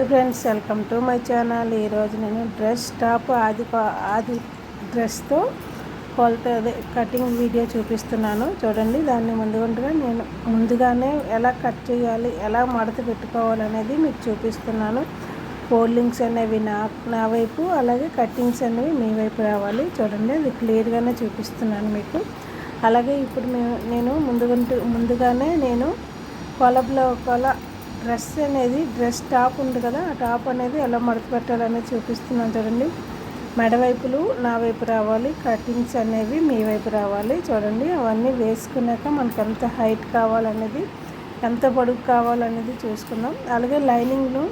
Friends welcome to my channel ఈరోజు నేను dress top ఆది ఆది డ్రెస్తో కొలత అదే కటింగ్ వీడియో చూపిస్తున్నాను. చూడండి దాన్ని ముందుగా నేను ముందుగానే ఎలా కట్ చేయాలి ఎలా మడత పెట్టుకోవాలనేది మీకు చూపిస్తున్నాను. ఫోల్డింగ్స్ అనేవి నా నా వైపు అలాగే కట్టింగ్స్ అనేవి మీ వైపు రావాలి. చూడండి అది క్లియర్గానే చూపిస్తున్నాను మీకు. అలాగే ఇప్పుడు మేము నేను ముందుగా ముందుగానే నేను కొలబ్లో కొల డ్రెస్ అనేది డ్రెస్ టాప్ ఉంది కదా ఆ టాప్ అనేది ఎలా మడత పెట్టాలనేది చూపిస్తున్నాను చూడండి. మెడవైపులు నా వైపు రావాలి కటింగ్స్ అనేవి మీ వైపు రావాలి. చూడండి అవన్నీ వేసుకున్నాక మనకు ఎంత హైట్ కావాలనేది ఎంత పొడుగు కావాలనేది చూసుకుందాం. అలాగే లైనింగ్ను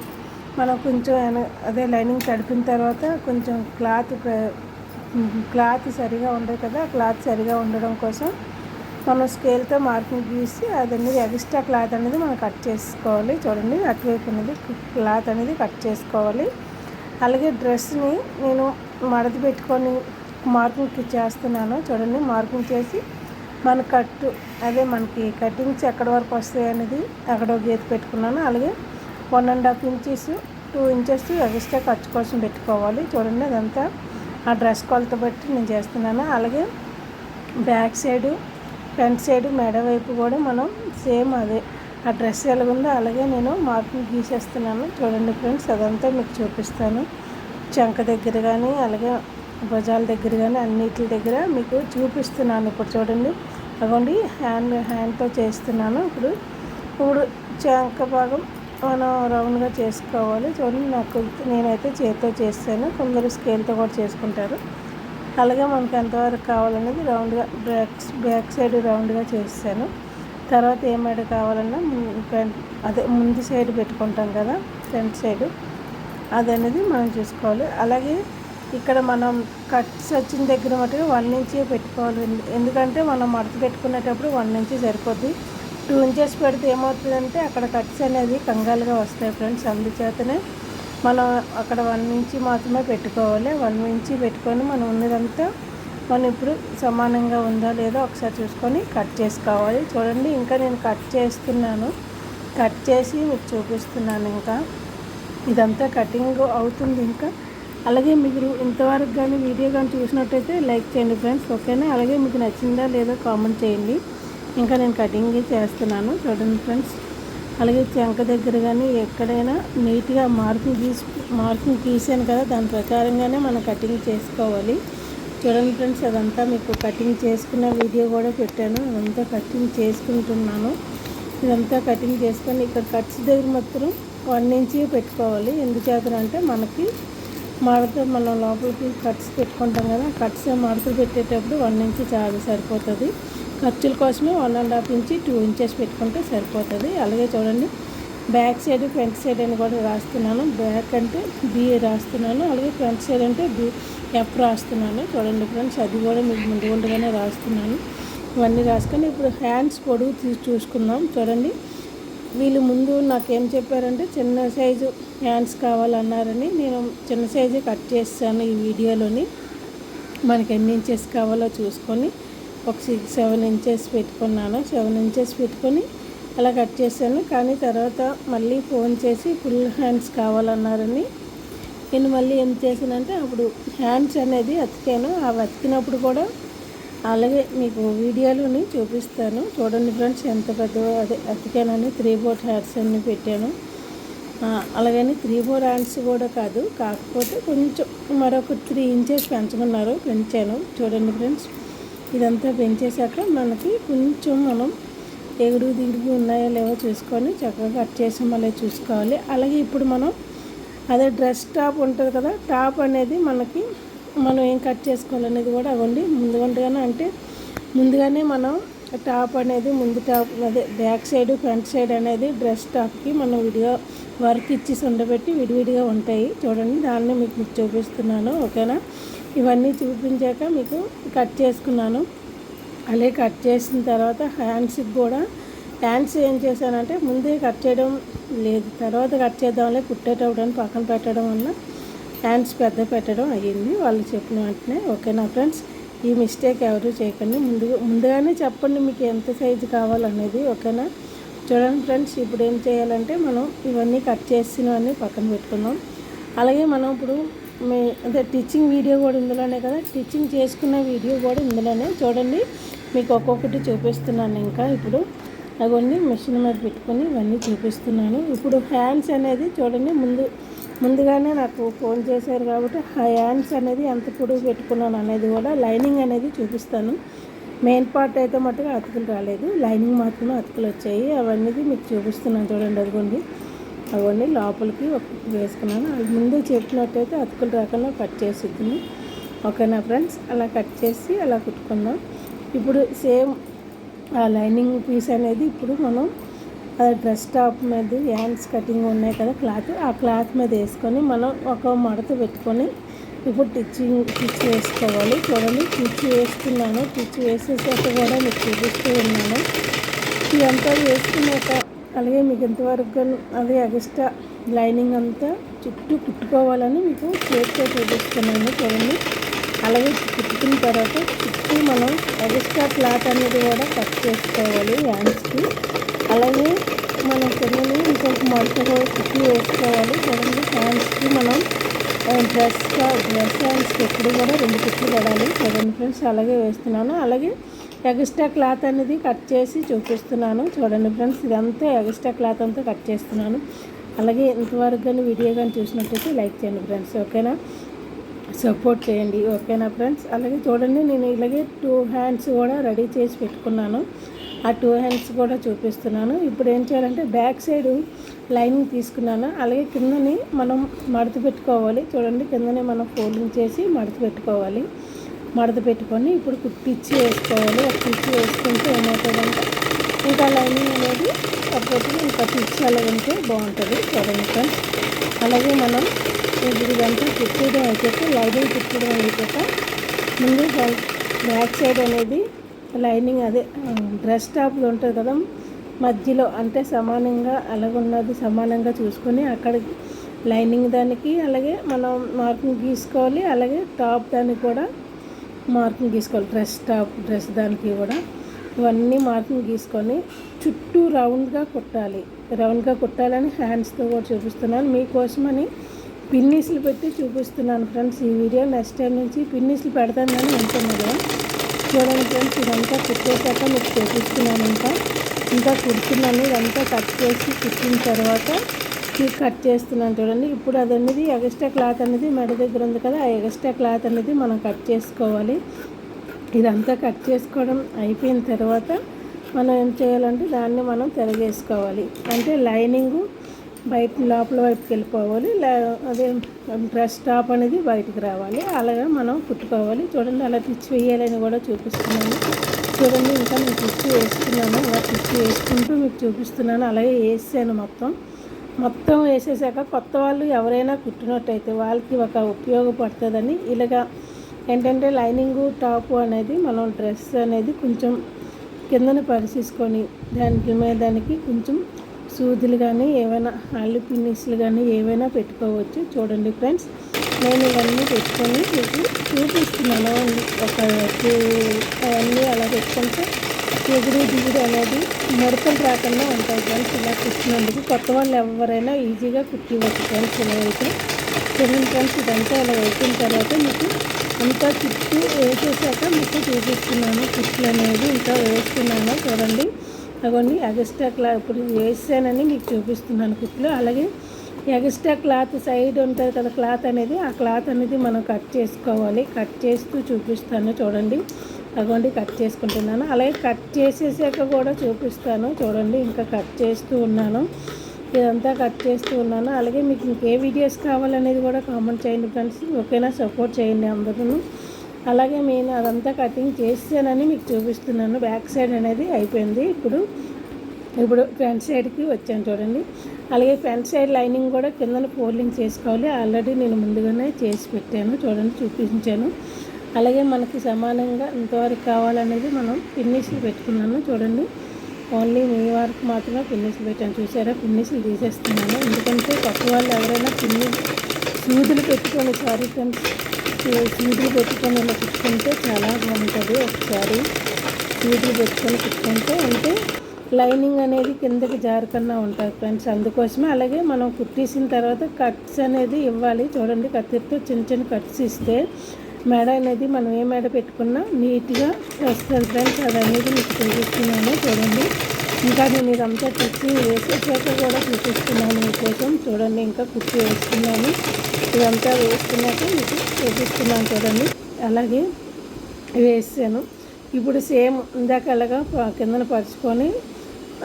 మనం కొంచెం అదే లైనింగ్ తడిపిన తర్వాత కొంచెం క్లాత్ క్లాత్ సరిగా ఉండదు కదా క్లాత్ సరిగా ఉండడం కోసం మనం స్కేల్తో మార్కింగ్ గీసి అది అనేది ఎక్స్ట్రా క్లాత్ అనేది మనం కట్ చేసుకోవాలి. చూడండి అటువైపు అనేది క్లాత్ అనేది కట్ చేసుకోవాలి. అలాగే డ్రెస్ని నేను మడత పెట్టుకొని మార్కింగ్ చేస్తున్నాను. చూడండి మార్కింగ్ చేసి మన కట్టు అదే మనకి కటింగ్స్ ఎక్కడి వరకు వస్తాయి అనేది అక్కడ గీత పెట్టుకున్నాను. అలాగే one and half inches two inches extra ఖర్చు కోసం పెట్టుకోవాలి. చూడండి అదంతా ఆ డ్రెస్ కొలత బట్టి నేను చేస్తున్నాను. అలాగే బ్యాక్ సైడు ఫ్రంట్ సైడ్ మెడ వైపు కూడా మనం సేమ్ అదే. ఆ డ్రెస్ ఎలాగుందో అలాగే నేను మార్కింగ్ గీసేస్తున్నాను. చూడండి ఫ్రెండ్స్ అదంతా మీకు చూపిస్తాను. చంక దగ్గర కానీ అలాగే భుజాల దగ్గర కానీ అన్నిటి దగ్గర మీకు చూపిస్తున్నాను ఇప్పుడు చూడండి. అగోండి హ్యాండ్ హ్యాండ్తో చేస్తున్నాను ఇప్పుడు. ఇప్పుడు చంక భాగం మనం రౌండ్గా చేసుకోవాలి. చూడండి నాకు నేనైతే చేతితో చేస్తాను. కొందరు స్కేల్తో కూడా చేసుకుంటారు. అలాగే మనకి ఎంతవరకు కావాలనేది రౌండ్గా బ్యాక్ బ్యాక్ సైడ్ రౌండ్గా చేస్తాను తర్వాత ఏమైనా కావాలన్నా అదే ముందు సైడ్ పెట్టుకుంటాం కదా ఫ్రంట్ సైడ్. అది అనేది మనం చూసుకోవాలి. అలాగే ఇక్కడ మనం కట్స్ వచ్చిన దగ్గర మటుకు వన్ ఇంచే పెట్టుకోవాలి. ఎందుకంటే మనం మడత పెట్టుకునేటప్పుడు వన్ ఇంచే సరిపోద్ది. టూ ఇంచెస్ పెడితే ఏమవుతుందంటే అక్కడ కట్స్ అనేది కంగాలుగా వస్తాయి ఫ్రెండ్స్. అందుచేతనే మనం అక్కడ వన్ ఇంచి మాత్రమే పెట్టుకోవాలి. వన్ ఇంచి పెట్టుకొని మనం ఉన్నదంతా మనం ఇప్పుడు సమానంగా ఉందా లేదా ఒకసారి చూసుకొని కట్ చేసుకోవాలి. చూడండి ఇంకా నేను కట్ చేస్తున్నాను. కట్ చేసి మీకు చూపిస్తున్నాను ఇంకా. ఇదంతా కటింగ్ అవుతుంది ఇంకా. అలాగే మీరు ఇంతవరకు కానీ వీడియో కానీ చూసినట్టయితే లైక్ చేయండి ఫ్రెండ్స్ ఓకేనా? అలాగే మీకు నచ్చిందా లేదా కామెంట్ చేయండి. ఇంకా నేను కటింగ్ చేస్తున్నాను. చూడండి ఫ్రెండ్స్. అలాగే చెంక దగ్గర కానీ ఎక్కడైనా నీట్గా మార్కింగ్ గీసి మార్కింగ్ గీసాను కదా దాని ప్రకారంగానే మనం కటింగ్ చేసుకోవాలి. చూడండి ఫ్రెండ్స్ అదంతా మీకు కటింగ్ చేసుకున్న వీడియో కూడా పెట్టాను. అదంతా కటింగ్ చేసుకుంటున్నాను. ఇదంతా కటింగ్ చేసుకొని ఇక్కడ కట్స్ దగ్గర మాత్రం వన్ ఇంచి పెట్టుకోవాలి. ఎందుచేతనంటే మనకి మడత మనం లోపలికి కట్స్ పెట్టుకుంటాం కదా కట్స్ మడతలు పెట్టేటప్పుడు వన్ ఇంచి చాలా సరిపోతుంది. ఖర్చుల కోసమే one and half inch two inches పెట్టుకుంటే సరిపోతుంది. అలాగే చూడండి బ్యాక్ సైడ్ ఫ్రంట్ సైడ్ అని కూడా రాస్తున్నాను. బ్యాక్ అంటే బి రాస్తున్నాను. అలాగే ఫ్రంట్ సైడ్ అంటే బి ఎఫ్ రాస్తున్నాను. చూడండి ఫ్రెండ్స్ అది కూడా మీకు ముందు ముందుగానే రాస్తున్నాను. ఇవన్నీ రాసుకొని ఇప్పుడు హ్యాండ్స్ పొడుగు తీసి చూసుకుందాం. చూడండి వీళ్ళు ముందు నాకేం చెప్పారంటే చిన్న సైజు హ్యాండ్స్ కావాలన్నారని నేను చిన్న సైజే కట్ చేస్తాను ఈ వీడియోలోని. మనకి ఎన్ని ఇంచెస్ కావాలో చూసుకొని ఒక సిక్స్ సెవెన్ ఇంచెస్ పెట్టుకున్నాను. సెవెన్ ఇంచెస్ పెట్టుకొని అలా కట్ చేశాను. కానీ తర్వాత మళ్ళీ ఫోన్ చేసి ఫుల్ హ్యాండ్స్ కావాలన్నారని. నేను మళ్ళీ ఏం చేశానంటే అప్పుడు హ్యాండ్స్ అనేది అతికాను. ఆ అతికినప్పుడు కూడా అలాగే మీకు వీడియోలోని చూపిస్తాను. చూడండి ఫ్రెండ్స్ ఎంత పెద్ద అదే అతికానని త్రీ బోర్డ్ హ్యాండ్స్ అన్నీ పెట్టాను. అలాగని త్రీ ఫోర్ హ్యాండ్స్ కూడా కాదు. కాకపోతే కొంచెం మరొక త్రీ ఇంచెస్ పెంచమన్నారు. పెంచాను. చూడండి ఫ్రెండ్స్. ఇదంతా పెంచేశాక మనకి కొంచెం మనం ఎగుడు దిగుడు ఉన్నాయో లేవో చూసుకొని చక్కగా కట్ చేసి మళ్ళీ చూసుకోవాలి. అలాగే ఇప్పుడు మనం అదే డ్రెస్ టాప్ ఉంటుంది కదా టాప్ అనేది మనకి మనం ఏం కట్ చేసుకోవాలనేది కూడా అవ్వండి. ముందుగానే అంటే ముందుగానే మనం టాప్ అనేది ముందు టాప్ అదే బ్యాక్ సైడ్ ఫ్రంట్ సైడ్ అనేది డ్రెస్ టాప్కి మనం విడిగా వర్క్ ఇచ్చి ఉండబెట్టి విడివిడిగా ఉంటాయి. చూడండి దాన్ని మీకు చూపిస్తున్నాను. ఓకేనా? ఇవన్నీ చూపించాక మీకు కట్ చేసుకున్నాను. అలాగే కట్ చేసిన తర్వాత హ్యాండ్స్కి కూడా హ్యాండ్స్ ఏం చేశానంటే ముందే కట్ చేయడం లేదు. తర్వాత కట్ చేద్దాంలే కుట్టేటప్పుడు పక్కన పెట్టడం వల్ల హ్యాండ్స్ పెద్ద పెట్టడం అయ్యింది. వాళ్ళు చెప్పిన వెంటనే ఓకేనా ఫ్రెండ్స్ ఈ మిస్టేక్ ఎవరు చేయకండి. ముందుగా ముందుగానే చెప్పండి మీకు ఎంత సైజు కావాలనేది ఓకేనా? చూడండి ఫ్రెండ్స్ ఇప్పుడు ఏం చేయాలంటే మనం ఇవన్నీ కట్ చేసినవన్నీ పక్కన పెట్టుకున్నాం అలాగే మనం ఇప్పుడు మీ అంటే టీచింగ్ వీడియో కూడా ఇందులోనే కదా? టీచింగ్ చేసుకున్న వీడియో కూడా ఇందులోనే. చూడండి మీకు ఒక్కొక్కటి చూపిస్తున్నాను ఇంకా ఇప్పుడు. అవన్నీ మిషన్ మీద పెట్టుకొని ఇవన్నీ చూపిస్తున్నాను. ఇప్పుడు హ్యాండ్స్ అనేది చూడండి ముందు ముందుగానే నాకు ఫోన్ చేశారు కాబట్టి ఆ హ్యాండ్స్ అనేది ఎంత పొడుగు పెట్టుకున్నాను అనేది కూడా లైనింగ్ అనేది చూపిస్తాను. మెయిన్ పార్ట్ అయితే మటుగా అతుకులు రాలేదు. లైనింగ్ మాత్రమే అతుకులు వచ్చాయి. అవన్నీ మీకు చూపిస్తున్నాను చూడండి అదిగోండి. అవన్నీ లోపలికి వేసుకున్నాను. అది ముందే చెప్పినట్టయితే అతుకులు రకంలో కట్ చేసిద్దాము ఓకేనా ఫ్రెండ్స్? అలా కట్ చేసి అలా కుట్టుకుందాం ఇప్పుడు సేమ్ ఆ లైనింగ్ పీస్ అనేది ఇప్పుడు మనం డ్రెస్ టాప్ మీద హ్యాండ్స్ కటింగ్ ఉన్నాయి కదా క్లాత్ ఆ క్లాత్ మీద వేసుకొని మనం ఒక మడత పెట్టుకొని ఇప్పుడు టిచ్చింగ్ టిచ్ వేసుకోవాలి. చూడండి టిచ్ వేసుకున్నాను. టిచ్ వేసేసాక కూడా మీకు చూపిస్తూ ఉన్నాను. ఇదంతా వేసుకున్నాక అలాగే మీకు ఎంతవరకు అదే ఎక్స్ట్రా లైనింగ్ అంతా చుట్టూ కుట్టుకోవాలని మీకు చేతితో చూపిస్తున్నాను చూడండి. అలాగే కుట్టుకున్న తర్వాత చుట్టూ మనం ఎగస్ట్రా క్లాత్ అనేది కూడా కట్ చేసుకోవాలి హ్యాండ్స్కి. అలాగే మనం పిల్లలు ఇంకొక మడత కూడా కుట్టి వేసుకోవాలి చూడండి. హ్యాండ్స్కి మనం డ్రెస్ డ్రెస్ హ్యాండ్స్కి ఎప్పుడు కూడా రెండు కుట్లు పడాలి చూడండి ఫ్రెండ్స్. అలాగే వేస్తున్నాను. అలాగే ఎగస్ట్రా క్లాత్ అనేది కట్ చేసి చూపిస్తున్నాను. చూడండి ఫ్రెండ్స్ ఇదంతా ఎగస్ట్రా క్లాత్ అంతా కట్ చేస్తున్నాను. అలాగే ఇంతవరకు కానీ వీడియో కానీ చూసినట్టయితే లైక్ చేయండి ఫ్రెండ్స్ ఓకేనా? సపోర్ట్ చేయండి ఓకేనా ఫ్రెండ్స్? అలాగే చూడండి నేను ఇలాగే టూ హ్యాండ్స్ కూడా రెడీ చేసి పెట్టుకున్నాను. ఆ టూ హ్యాండ్స్ కూడా చూపిస్తున్నాను. ఇప్పుడు ఏం చేయాలంటే బ్యాక్ సైడ్ లైనింగ్ తీసుకున్నాను. అలాగే కిందని మనం మడత పెట్టుకోవాలి. చూడండి కిందనే మనం ఫోల్డింగ్ చేసి మడత పెట్టుకోవాలి. మడత పెట్టుకొని ఇప్పుడు కుట్టిచ్చి వేసుకోవాలి. ఒక పిచ్చి వేసుకుంటే ఏమవుతుందంటే ఇంకా లైనింగ్ అనేది సపోర్ట్గా ఇంకా పిచ్చి అలా ఉంటే బాగుంటుంది. చూడండి ఫ్రెండ్స్ అలాగే మనం ఇప్పుడు ఇదంతా కుట్టడం అయిపోతే లైనింగ్ కుట్టడం అయిపోతే ముందు బ్యాక్ సైడ్ అనేది లైనింగ్ అదే డ్రెస్ టాప్ ఉంటుంది కదా మధ్యలో అంటే సమానంగా అలాగున్నది సమానంగా చూసుకొని అక్కడికి లైనింగ్ దానికి అలాగే మనం మార్కింగ్ గీసుకోవాలి. అలాగే టాప్ దానికి కూడా మార్కింగ్ గీసుకోవాలి. డ్రెస్ టాప్ డ్రెస్ దానికి కూడా. ఇవన్నీ మార్కింగ్ గీసుకొని చుట్టూ రౌండ్గా కుట్టాలి. రౌండ్గా కుట్టాలని హ్యాండ్స్తో కూడా చూపిస్తున్నాను. మీకోసమని పిన్నీసులు పెట్టి చూపిస్తున్నాను ఫ్రెండ్స్ ఈ వీడియో. నెక్స్ట్ టైం నుంచి పిన్నీసులు పెడతానని అనుకున్నాను చూడండి ఫ్రెండ్స్ ఇదంతా కుట్టేశాక మీకు చూపిస్తున్నాను ఇంకా. ఇంకా కుడుతున్నాను. ఇదంతా కట్ చేసి కుట్టిన తర్వాత మీకు కట్ చేస్తున్నాను చూడండి. ఇప్పుడు అది అనేది ఎగస్ట్రా క్లాత్ అనేది మెడ దగ్గర ఉంది కదా ఆ ఎగస్ట్రా క్లాత్ అనేది మనం కట్ చేసుకోవాలి. ఇదంతా కట్ చేసుకోవడం అయిపోయిన తర్వాత మనం ఏం చేయాలంటే దాన్ని మనం తిరగేసుకోవాలి. అంటే లైనింగు బయట లోపల వైపుకి వెళ్ళిపోవాలి. అదే డ్రెస్ టాప్ అనేది బయటికి రావాలి. అలాగా మనం కుట్టుకోవాలి. చూడండి అలా పిచ్చి వేయాలని కూడా చూపిస్తున్నాను. చూడండి ఇంకా నేను పిచ్చి వేస్తున్నాను. అలా పిచ్చి వేసుకుంటూ మీకు చూపిస్తున్నాను. అలాగే వేసాను మొత్తం. మొత్తం వేసేసాక కొత్త వాళ్ళు ఎవరైనా కుట్టినట్టయితే వాళ్ళకి ఒక ఉపయోగపడుతుందని ఇలాగా ఏంటంటే లైనింగు టాపు అనేది మనం డ్రెస్ అనేది కొంచెం కిందన పరిచేసుకొని దానికి మీద దానికి కొంచెం సూదులు కానీ ఏవైనా ఆలు పిన్నిస్లు కానీ ఏవైనా పెట్టుకోవచ్చు. చూడండి ఫ్రెండ్స్ నేను ఇవన్నీ పెట్టుకొని మీకు చూపిస్తున్నాను. ఒక అవన్నీ అలా పెట్టుకుంటే ఎగురు దిగుడు అనేది ముడతలు రాకుండా ఉంటాయి ఫ్రెండ్స్ ఇలా కుట్టినందుకు కొత్త వాళ్ళు ఎవరైనా ఈజీగా కుట్టివచ్చు ఫ్రెండ్స్ ఇలా అయితే చూడండి ఫ్రెండ్స్ ఇదంతా ఇలా వేసిన తర్వాత మీకు అంతా చుట్టూ వేసేసాక మీకు చూపిస్తున్నాను. కుట్లు అనేది ఇంకా వేస్తున్నాను చూడండి. అవన్నీ ఎగస్ట్రా క్లాత్ ఇప్పుడు వేసానని మీకు చూపిస్తున్నాను కుట్లు. అలాగే ఎగస్ట్రా క్లాత్ సైడ్ ఉంటుంది కదా క్లాత్ అనేది ఆ క్లాత్ అనేది మనం కట్ చేసుకోవాలి. కట్ చేస్తూ చూపిస్తాను చూడండి. అగోండి కట్ చేసుకుంటున్నాను. అలాగే కట్ చేసేసాక కూడా చూపిస్తాను. చూడండి ఇంకా కట్ చేస్తూ ఉన్నాను. ఇదంతా కట్ చేస్తూ ఉన్నాను. అలాగే మీకు ఇంకే వీడియోస్ కావాలనేది కూడా కామెంట్ చేయండి ఫ్రెండ్స్. ఓకేనా? సపోర్ట్ చేయండి అందరూ అలాగే నేను అదంతా కటింగ్ చేసానని మీకు చూపిస్తున్నాను. బ్యాక్ సైడ్ అనేది అయిపోయింది. ఇప్పుడు ఇప్పుడు ఫ్రంట్ సైడ్కి వచ్చాను చూడండి. అలాగే ఫ్రంట్ సైడ్ లైనింగ్ కూడా కిందన ఫోల్డింగ్ చేసుకోవాలి. ఆల్రెడీ నేను ముందుగానే చేసి పెట్టాను. చూడండి చూపించాను. అలాగే మనకి సమానంగా ఇంతవరకు కావాలనేది మనం ఫినిష్లు పెట్టుకున్నాను. చూడండి ఓన్లీ మీ వరకు మాత్రమే ఫినిష్లు పెట్టాను. చూసారా? ఫినిష్లు తీసేస్తున్నాను. ఎందుకంటే కొత్త వాళ్ళు ఎవరైనా పిన్ని సూదులు పెట్టుకొని సారీ ఫ్రెండ్స్ సూదులు పెట్టుకొని ఇలా కుట్టుకుంటే చాలా బాగుంటుంది ఒకసారి. సూదులు పెట్టుకొని కుట్టుకుంటే అంటే లైనింగ్ అనేది కిందకి జారకుండా ఉంటుంది ఫ్రెండ్స్. అందుకోసమే అలాగే మనం కుట్టేసిన తర్వాత కట్స్ అనేది ఇవ్వాలి. చూడండి కత్తితో చిన్న చిన్న కట్స్ ఇస్తే మెడ అనేది మనం ఏ మెడ పెట్టుకున్నా నీట్గా వస్తుంది ఫ్రెండ్స్ అది అనేది మీకు చూపిస్తున్నాను చూడండి. ఇంకా నేను ఇదంతా కుర్చీ వేసేసాక కూడా చూపిస్తున్నాను మీకోసం. చూడండి ఇంకా కుర్చీ వేస్తున్నాను. ఇదంతా వేసుకున్నాక మీకు చూపిస్తున్నాను చూడండి. అలాగే వేసాను. ఇప్పుడు సేమ్ ఇందాక అలాగా కిందన పరుచుకొని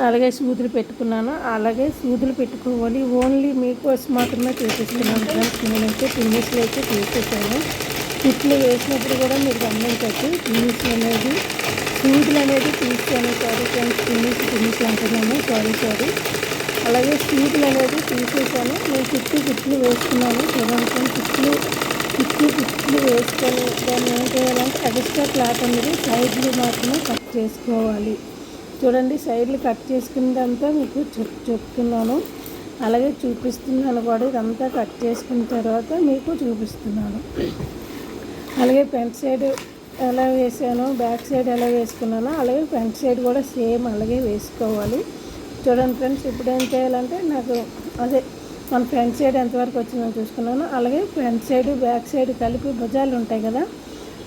అలాగే సూదులు పెట్టుకున్నాను. అలాగే సూదులు పెట్టుకోవాలి. ఓన్లీ మీకోసం మాత్రమే చూపిస్తున్నాను. ఫ్రెండ్స్ నేనైతే పిన్నిస్లో అయితే చూపిస్తాను. ఇట్లు వేసినప్పుడు కూడా మీరు గమనించవచ్చు. పిన్నిస్ అనేది స్వీట్లు అనేది తీసుకొని సారీ ఫ్రెండ్స్ పిన్నిస్ పిన్నిస్ అంటున్నాను. Sorry sorry. అలాగే స్వీట్లు అనేది తీసేసాను. నేను చుట్టూ కుట్లు వేసుకున్నాను చూడండి ఫ్రెండ్స్ కుట్లు చుట్టూ వేసుకొని దాన్ని ఏం చేయాలంటే ఎక్స్ట్రా క్లాత్ అనేది సైడ్లు మాత్రమే కట్ చేసుకోవాలి. చూడండి సైడ్లు కట్ చేసుకున్నదంతా మీకు చెప్ చెప్తున్నాను. అలాగే చూపిస్తున్నాను కూడా. ఇదంతా కట్ చేసుకున్న తర్వాత మీకు చూపిస్తున్నాను. అలాగే ఫ్రంట్ సైడ్ ఎలా వేసానో బ్యాక్ సైడ్ ఎలా వేసుకున్నానో అలాగే ఫ్రంట్ సైడ్ కూడా సేమ్ అలాగే వేసుకోవాలి. చూడండి ఫ్రెండ్స్ ఇప్పుడు ఏం చేయాలంటే నాకు అదే మన ఫ్రంట్ సైడ్ ఎంతవరకు వచ్చిందో చూసుకున్నాను. అలాగే ఫ్రంట్ సైడ్ బ్యాక్ సైడ్ కలిపి భుజాలు ఉంటాయి కదా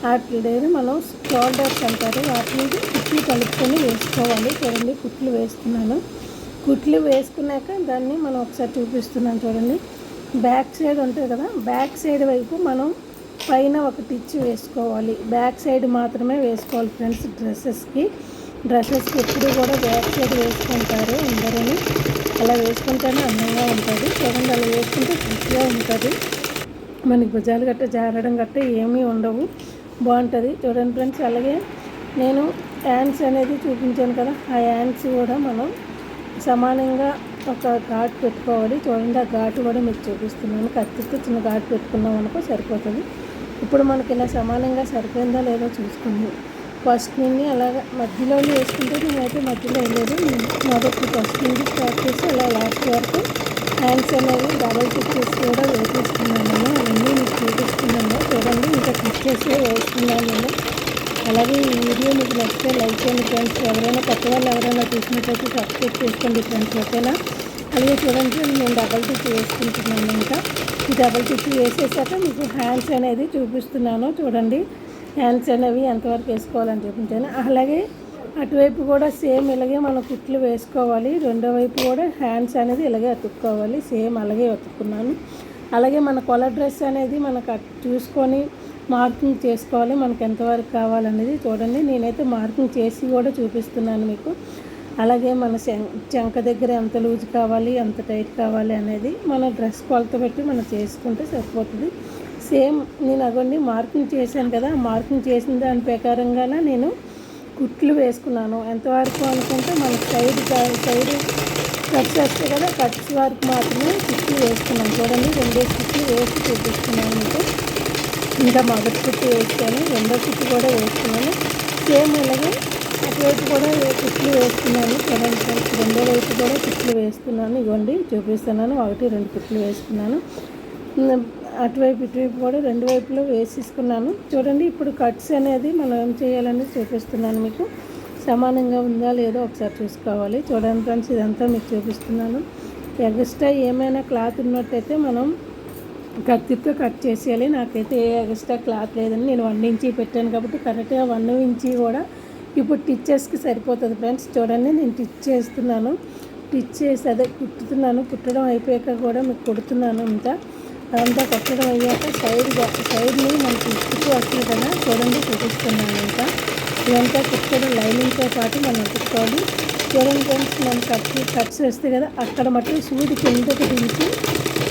వాటి మనం షోల్డర్స్ అంటారు. వాటిని కుట్లు కలుపుకొని వేసుకోవాలి. చూడండి కుట్లు వేస్తున్నాను. కుట్లు వేసుకున్నాక దాన్ని మనం ఒకసారి చూపిస్తున్నాను చూడండి. బ్యాక్ సైడ్ ఉంటుంది కదా బ్యాక్ సైడ్ వైపు మనం పైన ఒక టిచ్ వేసుకోవాలి. బ్యాక్ సైడ్ మాత్రమే వేసుకోవాలి ఫ్రెండ్స్ డ్రెస్సెస్కి. డ్రెస్సెస్కి ఎప్పుడు కూడా బ్యాక్ సైడ్ వేసుకుంటారు అందరూ అలా వేసుకుంటేనే అందంగా ఉంటుంది. చూడండి అలా వేసుకుంటే ఫ్రెష్గా ఉంటుంది. మనకి భుజాలు గట్ట జారడం గట్ట ఏమీ ఉండవు. బాగుంటుంది. చూడండి ఫ్రెండ్స్ అలాగే నేను హ్యాండ్స్ అనేది చూపించాను కదా ఆ హ్యాండ్స్ కూడా మనం సమానంగా ఒక ఘాట్ పెట్టుకోవాలి. చూడండి ఆ ఘాటు కూడా మీకు చూపిస్తున్నాను. కత్తితో చిన్న ఘాటు పెట్టుకున్నాం అనుకో సరిపోతుంది. ఇప్పుడు మనకి ఇలా సమానంగా సరిపోయిందా లేదో చూసుకుంది. ఫస్ట్ నుండి అలాగ మధ్యలో వేసుకుంటే నేనైతే మధ్యలో వెళ్ళలేదు మొదటి ఫస్ట్ నుండి స్టార్ట్ చేసి అలా లాస్ట్ వరకు హ్యాండ్స్ అనేవి డబల్ స్టిచ్చెస్ కూడా వేసేస్తున్నాను. నేను అవన్నీ మీకు చూపిస్తున్నాను. చూడండి ఇంకా స్టిచ్చెస్ వేస్తున్నాను నేను. అలాగే ఈ వీడియో మీకు నచ్చితే లైక్ చేయండి ఫ్రెండ్స్ ఎవరైనా కొత్త వాళ్ళు ఎవరైనా చూసినట్లయితే సబ్స్క్రైబ్ చేసుకోండి ఫ్రెండ్స్ ఓకేనా? అలాగే చూడండి నేను డబల్ టిచ్ వేసుకుంటున్నాను ఇంకా. ఈ డబల్ టిచ్ వేసేసాక మీకు హ్యాండ్స్ అనేది చూపిస్తున్నాను చూడండి. హ్యాండ్స్ అనేవి ఎంతవరకు వేసుకోవాలని చూపించాను అలాగే అటువైపు కూడా సేమ్ ఇలాగే మనం కుట్లు వేసుకోవాలి. రెండో వైపు కూడా హ్యాండ్స్ అనేది ఇలాగే అతుక్కోవాలి. సేమ్ అలాగే అతుక్కున్నాను. అలాగే మన కొల డ్రెస్ అనేది మనకు చూసుకొని మార్కింగ్ చేసుకోవాలి. మనకు ఎంతవరకు కావాలనేది చూడండి. నేనైతే మార్కింగ్ చేసి కూడా చూపిస్తున్నాను మీకు. అలాగే మన చెంక దగ్గర ఎంత లూజ్ కావాలి ఎంత టైట్ కావాలి అనేది మన డ్రెస్ కొలత పెట్టి మనం చేసుకుంటే సరిపోతుంది. సేమ్ నేను అవన్నీ మార్కింగ్ చేశాను కదా మార్కింగ్ చేసిన దాని ప్రకారంగానే నేను కుట్లు వేసుకున్నాను. ఎంతవరకు అనుకుంటే మన సైడ్ సైడ్ కట్స్ వస్తాయి కదా కట్స్ వరకు మాత్రమే కుట్లు వేసుకున్నాను. చూడండి రెండే కుట్లు వేసి చూపిస్తున్నాను మీకు. ఇంకా మొదటి కుట్టు వేసుకొని రెండో కుట్టు కూడా వేసుకున్నాను సేమ్ అలాగే వైపు కూడా కుట్లు వేసుకున్నాను చూడండి రెండో వైపు కూడా కుట్లు వేస్తున్నాను. ఇవ్వండి చూపిస్తున్నాను. ఒకటి రెండు కుట్లు వేసుకున్నాను అటువైపు ఇటువైపు కూడా రెండు వైపులో వేసేసుకున్నాను. చూడండి ఇప్పుడు కట్స్ అనేది మనం ఏం చేయాలని చూపిస్తున్నాను మీకు. సమానంగా ఉందా లేదో ఒకసారి చూసుకోవాలి. చూడండి ఫ్రెండ్స్ ఇదంతా మీకు చూపిస్తున్నాను. ఎగస్ట్రా ఏమైనా క్లాత్ ఉన్నట్టయితే మనం కత్తితో కట్ చేసేయాలి. నాకైతే ఏ ఎగస్ట్రా క్లాత్ లేదని నేను వన్ ఇంచి పెట్టాను కాబట్టి కరెక్ట్గా వన్ ఇంచి కూడా ఇప్పుడు టిచ్చెస్కి సరిపోతుంది ఫ్రెండ్స్. చూడండి నేను టిచ్ చేస్తున్నాను. టిచ్ చేసి అదే కుట్టుతున్నాను. కుట్టడం అయిపోయాక కూడా మీకు కుడుతున్నాను ఇంకా. అదంతా కుట్టడం అయ్యాక సైడ్ సైడ్ని మనకి ఇసుకు వస్తుంది కదా చూడండి చూపిస్తున్నాను ఇంకా. ఇదంతా కుట్టడం లైనింగ్తో పాటు మనం ఉతుక్కోవాలి చూడండి ఫ్రెండ్స్ మనం కట్ కట్స్ వేస్తే కదా అక్కడ మట్టి సూది కిందకి దించి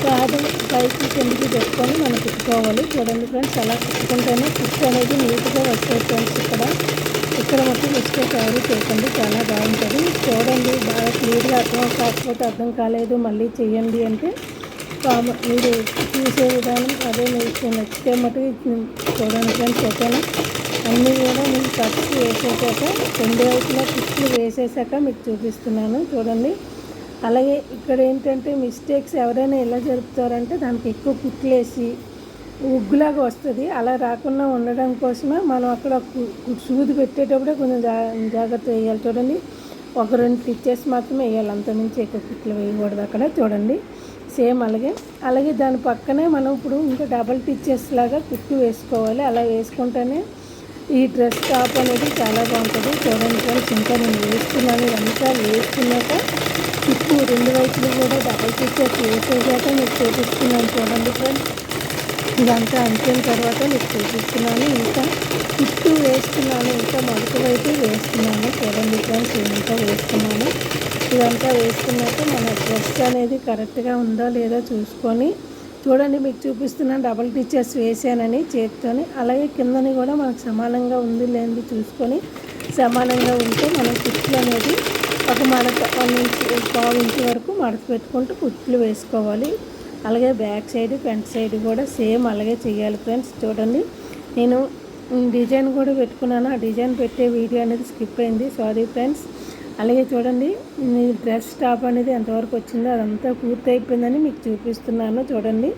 పాదం పైకి కిందకి పెట్టుకొని మనం కుట్టుకోవాలి. చూడండి ఫ్రెండ్స్ అలా కుట్టుకుంటేనే కుట్టు అనేది నీట్గా వస్తాయి ఫ్రెండ్స్ ఇక్కడ. ఇక్కడ మొత్తం మిస్టేక్ ఎవరు చేయకండి చాలా బాగుంటుంది. చూడండి బాగా క్లియర్గా అర్థం కాకపోతే అర్థం కాలేదు మళ్ళీ చేయండి అంటే మీరు చూసే విధానం అదే మీకు నచ్చితే మటుకు చూడండి ఫ్రెండ్స్ ఓకేనా? అన్నీ కూడా నేను కట్ వేసేసాక రెండు వైపులా కుట్లు వేసేసాక మీకు చూపిస్తున్నాను. చూడండి. అలాగే ఇక్కడ ఏంటంటే మిస్టేక్స్ ఎవరైనా ఎలా జరుపుతారంటే దానికి ఎక్కువ కుట్లేసి ఉగ్గులాగా వస్తుంది. అలా రాకుండా ఉండడం కోసమే మనం అక్కడ సూది పెట్టేటప్పుడే కొంచెం జా జాగ్రత్త వేయాలి చూడండి. ఒక రెండు స్టిచ్చెస్ మాత్రమే వేయాలి. అంతమించి ఎక్కువ కుట్లు వేయకూడదు అక్కడ చూడండి. సేమ్ అలాగే. అలాగే దాని పక్కనే మనం ఇప్పుడు ఇంకా డబల్ టిచ్చెస్ లాగా కుట్టు వేసుకోవాలి. అలా వేసుకుంటేనే ఈ డ్రెస్ టాప్ అనేది చాలా బాగుంటుంది. చూడండి ఫ్రెండ్స్ ఇంకా నేను వేస్తున్నాను. ఇదంతా వేసుకున్నాక కుట్టు రెండు వైపులు కూడా డబల్ టిచ్చెస్ వేసేసాక మీకు చూపిస్తున్నాను చూడండి ఫ్రెండ్స్. ఇదంతా అంటిన తర్వాత మీకు చూపిస్తున్నాను. ఇంకా చుట్టూ వేస్తున్నాను. ఇంకా మడత వైపు వేస్తున్నాను. చూడండి ఫ్రెండ్స్ ఇంకా వేస్తున్నాను. ఇదంతా వేసుకున్నాక మన డ్రెస్ అనేది కరెక్ట్గా ఉందో లేదో చూసుకొని చూడండి మీకు చూపిస్తున్నాను డబల్ టీచర్స్ వేసానని చేత్తోని. అలాగే కిందని కూడా మనకు సమానంగా ఉంది లేనిది చూసుకొని సమానంగా ఉంటే మనం కుట్లు అనేది ఒక మడత వన్ ఇంచ్ పావు ఇంచ్ వరకు మడత పెట్టుకుంటూ కుట్లు వేసుకోవాలి. అలాగే బ్యాక్ సైడ్ ఫ్రంట్ సైడ్ కూడా సేమ్ అలాగే చేయాలి ఫ్రెండ్స్. చూడండి నేను డిజైన్ కూడా పెట్టుకున్నాను. ఆ డిజైన్ పెట్టే వీడియో అనేది స్కిప్ అయింది. సారీ ఫ్రెండ్స్ అలాగే చూడండి మీ డ్రెస్ టాప్ అనేది ఎంతవరకు వచ్చిందో అదంతా పూర్తి అయిపోయిందని మీకు చూపిస్తున్నాను. చూడండి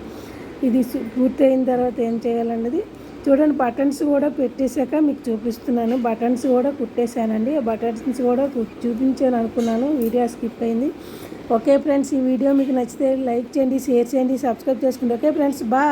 ఇది పూర్తి అయిన తర్వాత ఏం చేయాలన్నది. చూడండి బటన్స్ కూడా పెట్టేశాక మీకు చూపిస్తున్నాను. బటన్స్ కూడా కుట్టేశానండి. ఆ బటన్స్ కూడా చూపించాను అనుకున్నాను. వీడియో స్కిప్ అయింది. ఓకే ఫ్రెండ్స్ ఈ వీడియో మీకు నచ్చితే లైక్ చేయండి షేర్ చేయండి సబ్స్క్రైబ్ చేసుకోండి ఓకే ఫ్రెండ్స్ బా